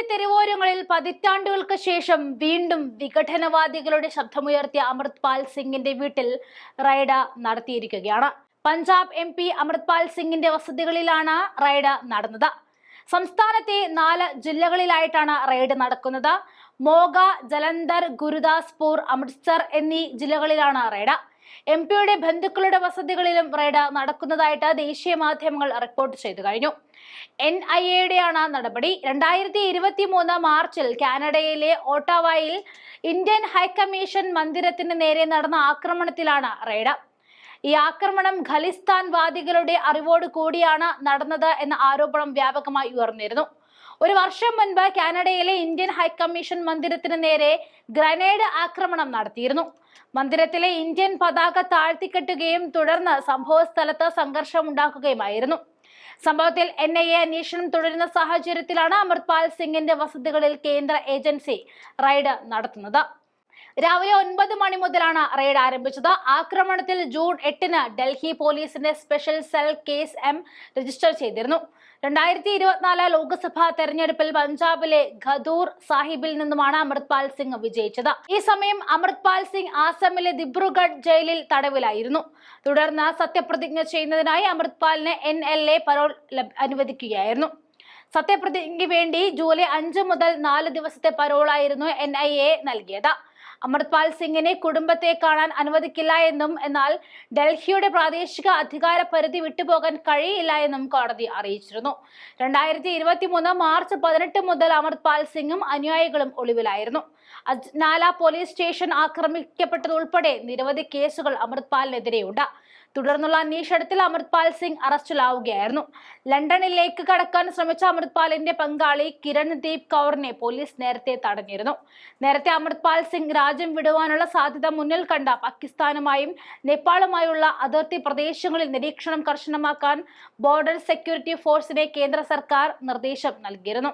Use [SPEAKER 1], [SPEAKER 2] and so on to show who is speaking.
[SPEAKER 1] പഞ്ചാബിന്റെ തെരുവോരങ്ങളിൽ പതിറ്റാണ്ടുകൾക്ക് ശേഷം വീണ്ടും വിഘടനവാദികളുടെ ശബ്ദമുയർത്തിയ അമൃത്പാൽ സിംഗിന്റെ വീട്ടിൽ റൈഡ് നടത്തിയിരിക്കുകയാണ്. പഞ്ചാബ് എം പി അമൃത്പാൽ സിംഗിന്റെ വസതികളിലാണ് റൈഡ് നടന്നത്. സംസ്ഥാനത്തെ നാല് ജില്ലകളിലായിട്ടാണ് റെയ്ഡ് നടക്കുന്നത്. മോഗ ജലന്ധർ ഗുരുദാസ്പൂർ അമൃത്സർ എന്നീ ജില്ലകളിലാണ് റെയ്ഡ് എം പിയുടെ ബന്ധുക്കളുടെ വസതികളിലും റെയ്ഡ് നടക്കുന്നതായിട്ട് ദേശീയ മാധ്യമങ്ങൾ റിപ്പോർട്ട് ചെയ്തു കഴിഞ്ഞു. എൻ ഐ എയുടെയാണ് നടപടി. രണ്ടായിരത്തി ഇരുപത്തി മൂന്ന് മാർച്ചിൽ കാനഡയിലെ ഓട്ടാവായിൽ ഇന്ത്യൻ ഹൈക്കമ്മീഷൻ മന്ദിരത്തിന് നേരെ നടന്ന ആക്രമണത്തിലാണ് റെയ്ഡ്. ഈ ആക്രമണം ഖലിസ്ഥാൻ വാദികളുടെ അറിവോട് കൂടിയാണ് നടന്നത് എന്ന ആരോപണം വ്യാപകമായി ഉയർന്നിരുന്നു. ഒരു വർഷം മുൻപ് കാനഡയിലെ ഇന്ത്യൻ ഹൈക്കമ്മീഷൻ മന്ദിരത്തിന് നേരെ ഗ്രനേഡ് ആക്രമണം നടത്തിയിരുന്നു. മന്ദിരത്തിലെ ഇന്ത്യൻ പതാക താഴ്ത്തിക്കെട്ടുകയും തുടർന്ന് സംഭവ സ്ഥലത്ത് സംഘർഷം ഉണ്ടാക്കുകയുമായിരുന്നു. സംഭവത്തിൽ എൻ ഐ എ അന്വേഷണം തുടരുന്ന സാഹചര്യത്തിലാണ് അമൃത്പാൽ സിംഗിന്റെ വസതികളിൽ കേന്ദ്ര ഏജൻസി റൈഡ് നടത്തുന്നത്. രാവിലെ ഒൻപത് മണി മുതലാണ് റെയ്ഡ് ആരംഭിച്ചത്. ആക്രമണത്തിൽ ജൂൺ എട്ടിന് ഡൽഹി പോലീസിന്റെ special cell case M register ചെയ്തിരുന്നു. രണ്ടായിരത്തി ഇരുപത്തിനാല് ലോക്സഭാ തെരഞ്ഞെടുപ്പിൽ പഞ്ചാബിലെ ഖദൂർ സാഹിബിൽ നിന്നുമാണ് അമൃത്പാൽ സിംഗ് വിജയിച്ചത്. ഈ സമയം അമൃത്പാൽ സിംഗ് ആസാമിലെ ദിബ്രുഗഡ് ജയിലിൽ തടവിലായിരുന്നു. തുടർന്ന് സത്യപ്രതിജ്ഞ ചെയ്യുന്നതിനായി അമൃത്പാലിന് എൻ എൽ എ പരോൾ അനുവദിക്കുകയായിരുന്നു. സത്യപ്രതിജ്ഞയ്ക്ക് വേണ്ടി ജൂലൈ അഞ്ച് മുതൽ നാല് ദിവസത്തെ പരോളായിരുന്നു എൻ ഐ എ നൽകിയത്. അമൃത്പാൽ സിംഗിനെ കുടുംബത്തെ കാണാൻ അനുവദിക്കില്ല എന്നും എന്നാൽ ഡൽഹിയുടെ പ്രാദേശിക അധികാര പരിധി വിട്ടുപോകാൻ കഴിയില്ല എന്നും കോടതി അറിയിച്ചിരുന്നു. രണ്ടായിരത്തി ഇരുപത്തി മൂന്ന് മാർച്ച് പതിനെട്ട് മുതൽ അമൃത്പാൽ സിംഗും അനുയായികളും ഒളിവിലായിരുന്നു. അജ്നാല പോലീസ് സ്റ്റേഷൻ ആക്രമിക്കപ്പെട്ടതുൾപ്പെടെ നിരവധി കേസുകൾ അമൃത്പാലിനെതിരെയുണ്ട് തുടർന്നുള്ള അന്വേഷണത്തിൽ അമൃത്പാൽ സിംഗ് അറസ്റ്റിലാവുകയായിരുന്നു. ലണ്ടനിലേക്ക് കടക്കാൻ ശ്രമിച്ച അമൃത്പാലിന്റെ പങ്കാളി കിരൺദീപ് കൗറിനെ പോലീസ് നേരത്തെ തടഞ്ഞിരുന്നു. നേരത്തെ അമൃത്പാൽ സിംഗ് രാജ്യം വിടുവാനുള്ള സാധ്യത മുന്നിൽ കണ്ട പാകിസ്ഥാനുമായും നേപ്പാളുമായുള്ള അതിർത്തി പ്രദേശങ്ങളിൽ നിരീക്ഷണം കർശനമാക്കാൻ ബോർഡർ സെക്യൂരിറ്റി ഫോഴ്സിനെ കേന്ദ്ര സർക്കാർ നിർദ്ദേശം നൽകിയിരുന്നു.